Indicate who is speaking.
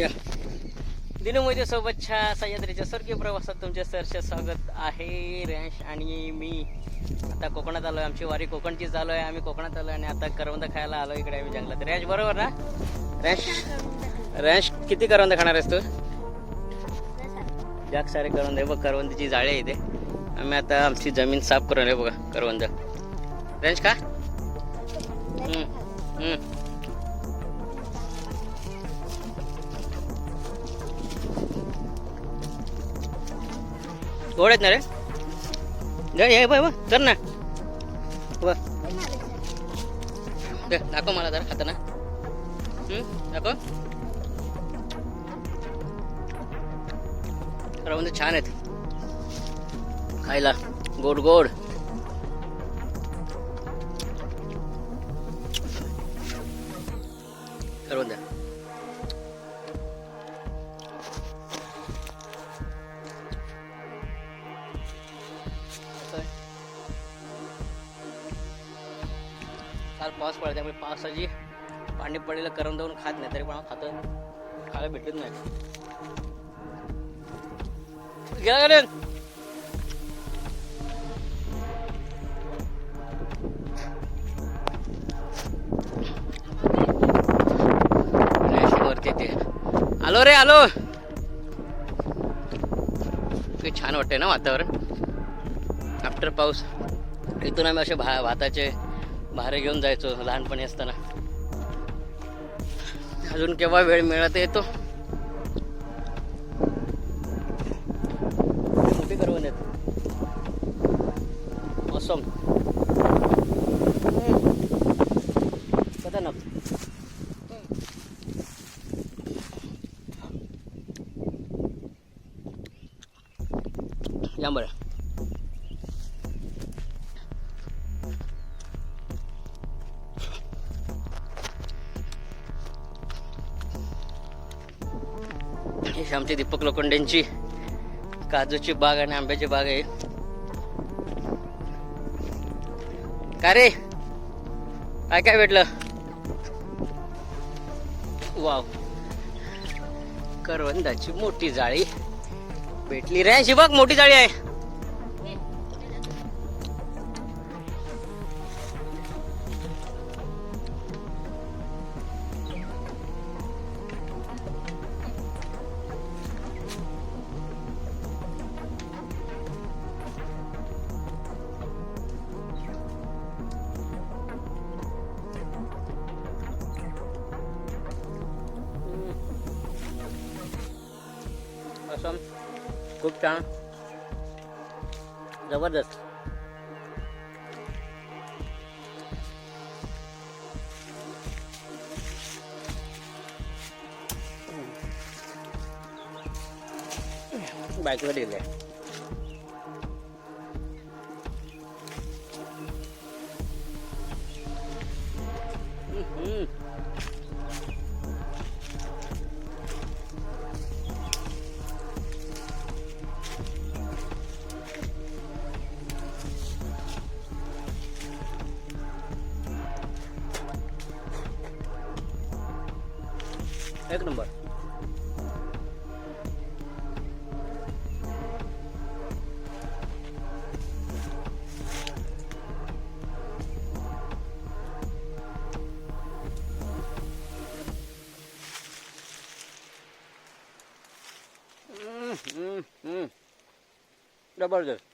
Speaker 1: या. दिनू सोबतच्या सह्याद्रीच्या स्वर्गीय प्रवासात तुमचे सरसे स्वागत आहे. रॅश आणि मी. आता कोकणात आलोय आमची वारी कोकणचीच चालू आहे. आम्ही कोकणात आलो आणि आता करवंद खायला आलो इकडे आम्ही जंगलात. रॅश बरोबर ना? रॅश रॅश किती करवंद खाणार आहेस तू? जाग सारे करवंद आहे. बघ करवंदीची जाळे आहे इथे आम्ही आता आमची जमीन साफ करून आहे बघा करवंद. रॅश का हम्म, हम्म. गोड आहेत ना रे. जा ये बाय कर ना. वा. दाखव मला जरा खाताना. हम्म, दाखव. म्हणजे छान आहेत. खायला. गोड गोड. करवंद म्हणजे. काल पाऊस पडला त्यामुळे पावसाची पाणी पडलेलं करम जाऊन खात नाही तरी पण खात खायला भेटत नाही. गेला का वरती ते आलो रे आलो. किती छान वाटतंय ना वातावरण. आफ्टर पाऊस. इथून आम्ही असे भा भाताचे भारे घेऊन जायचो लहानपणी असताना. अजून केव्हा वेळ मिळत येतो? मोठी करून येतो असम. खतरनाक या बरं. ही आमची दीपक लोखंडेंची काजूची बाग आणि आंब्याची बाग आहे. का रे? काय काय भेटलं? वाव. करवंदाची मोठी जाळी भेटली रे. अशी बघ मोठी जाळी आहे. असं खूप छान जबरदस्त बाईकवर दिले एक नंबर हम्म, हम्म, हम्म. जबरदस्त